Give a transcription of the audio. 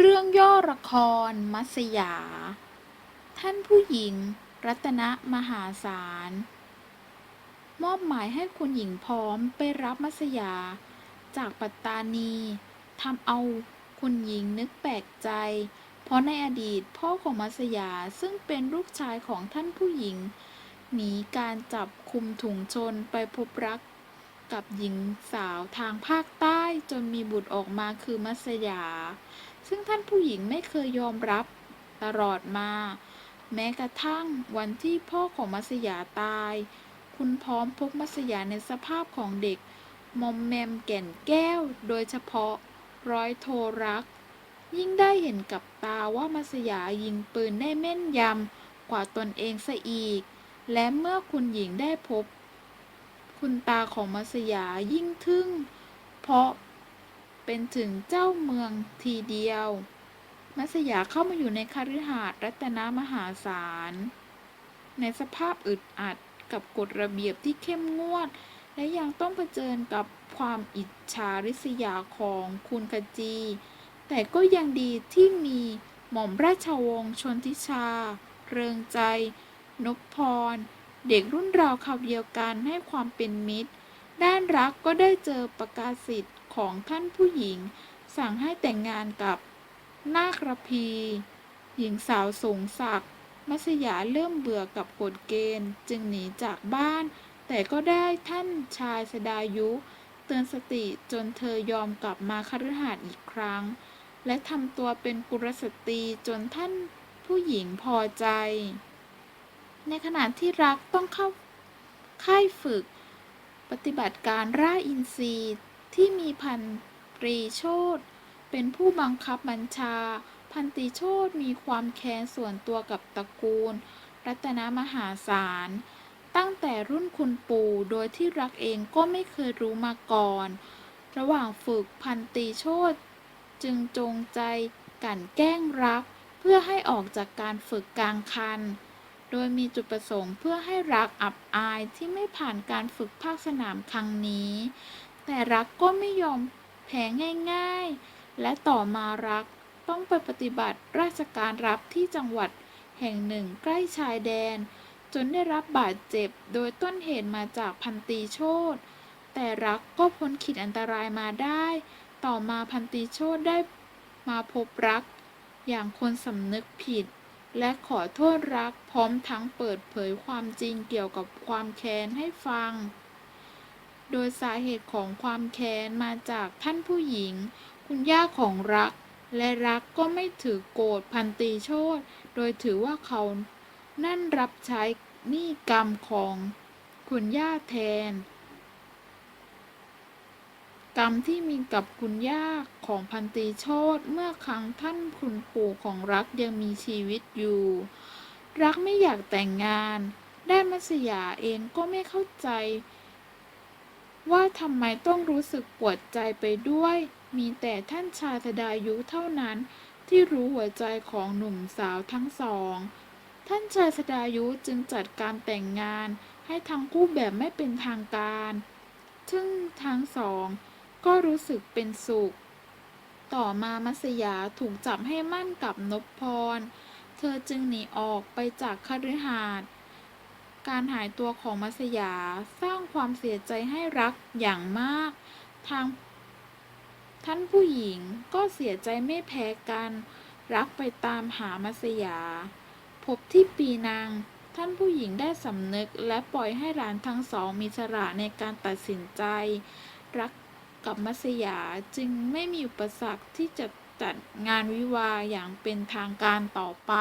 เรื่องย่อละคร มัสยา ท่านผู้หญิง รัตนมหาศาล มอบหมายให้คุณหญิงพร้อมไปรับมัสยา จากปัตตานีทำเอาคุณหญิงนึกแปลกใจ เพราะในอดีตพ่อของมัสยาซึ่งเป็นลูกชายของท่านผู้หญิง หนีการจับคุมถุงชนไปพบรัก กับหญิงสาวทางภาคใต้จนมีบุตรออกมาคือมัสยา ซึ่งท่านผู้หญิงไม่เคยยอมรับตลอดมา แม้กระทั่งวันที่พ่อของมัสยาตาย คุณพร้อมพบมัสยาในสภาพของเด็กมอมแมมแก่นแก้ว โดยเฉพาะร้อยโทรัก ยิ่งได้เห็นกับตาว่ามัสยายิงปืนได้แม่นยำกว่าตนเองซะอีก และเมื่อคุณหญิงได้พบ คุณตาของมัสยายิ่งทึ่ง เพราะเป็นถึงเจ้าเมืองทีเดียว มัสยาเข้ามาอยู่ในคฤหาสน์รัตนมหาศาล ในสภาพอึดอัดกับกฎระเบียบที่เข้มงวด และยังต้องเผชิญกับความอิจฉาริษยาของคุณขจี แต่ก็ยังดีที่มีหม่อมราชวงศ์ชนทิชา เริงใจ นพพร เด็กรุ่นราวคราวเดียวกันให้ความเป็นมิตร ด้านรักก็ได้เจอประกาศสิทธิ์ของท่านผู้หญิง สั่งให้แต่งงานกับนาครพี หญิงสาวสูงศักดิ์มัสยาเริ่มเบื่อกับกฎเกณฑ์จึงหนีจากบ้าน แต่ก็ได้ท่านชายสดายุ เตือนสติจนเธอยอมกลับมาคฤหาสน์อีกครั้ง และทำตัวเป็นกุลสตรีจนท่านผู้หญิงพอใจ ในขณะที่รักต้องเข้าค่ายฝึก ปฏิบัติการร่าอินทรีย์ที่มีพันตรีโชตเป็นผู้บังคับบัญชา พันตรีโชตมีความแค้นส่วนตัวกับตระกูล รัตนมหาศาล ตั้งแต่รุ่นคุณปู่โดยที่รักเองก็ไม่เคยรู้มาก่อน ระหว่างฝึกพันตรีโชตจึงจงใจกลั่นแกล้งรัก เพื่อให้ออกจากการฝึกกลางคัน โดยมีจุดประสงค์เพื่อให้รักอับอายที่ไม่ผ่านการฝึกภาคสนามครั้งนี้ แต่รักก็ไม่ยอมแพ้ง่ายๆ และต่อมารักต้องไปปฏิบัติราชการรับที่จังหวัดแห่งหนึ่งใกล้ชายแดน จนได้รับบาดเจ็บโดยต้นเหตุมาจากพันตีโชตแต่รักก็พ้นขีดอันตรายมาได้ ต่อมาพันตีโชตได้มาพบรักอย่างคนสำนึกผิด และขอโทษรักพร้อมทั้งเปิดเผยความจริงเกี่ยวกับความแค้นให้ฟัง โดยสาเหตุของความแค้นมาจากท่านผู้หญิง คุณย่าของรัก และรักก็ไม่ถือโกรธพันตีโชตโดยถือว่าเขานั่นรับใช้หนี้กรรมของคุณย่าแทน กรรมที่มีกับคุณย่าของพันตรีโชตเมื่อครั้งท่านคุณปู่ของรักยังมีชีวิตอยู่ รักไม่อยากแต่งงาน ด้านมัสยาเองก็ไม่เข้าใจ ว่าทำไมต้องรู้สึกปวดใจไปด้วย มีแต่ท่านชายธดายุเท่านั้นที่รู้หัวใจของหนุ่มสาวทั้งสอง ท่านชายสดายุจึงจัดการแต่งงานให้ทั้งคู่แบบไม่เป็นทางการ ซึ่งทั้งสอง ก็รู้สึกเป็นสุข ต่อมามัสยาถูกจับให้มั่นกับนพพร เธอจึงหนีออกไปจากคฤหาสน์การหายตัวของมัสยาสร้างความเสียใจให้รักอย่างมาก ทาง ท่านผู้หญิงก็เสียใจไม่แพ้กัน รักไปตามหามัสยา พบที่ปีนังท่านผู้หญิงได้สำนึกและปล่อยให้หลานทั้งสองมีอิสระในการตัดสินใจ รัก กับมัสยาจึงไม่มีอุปสรรคที่จะจัดงานวิวาอย่างเป็นทางการต่อไป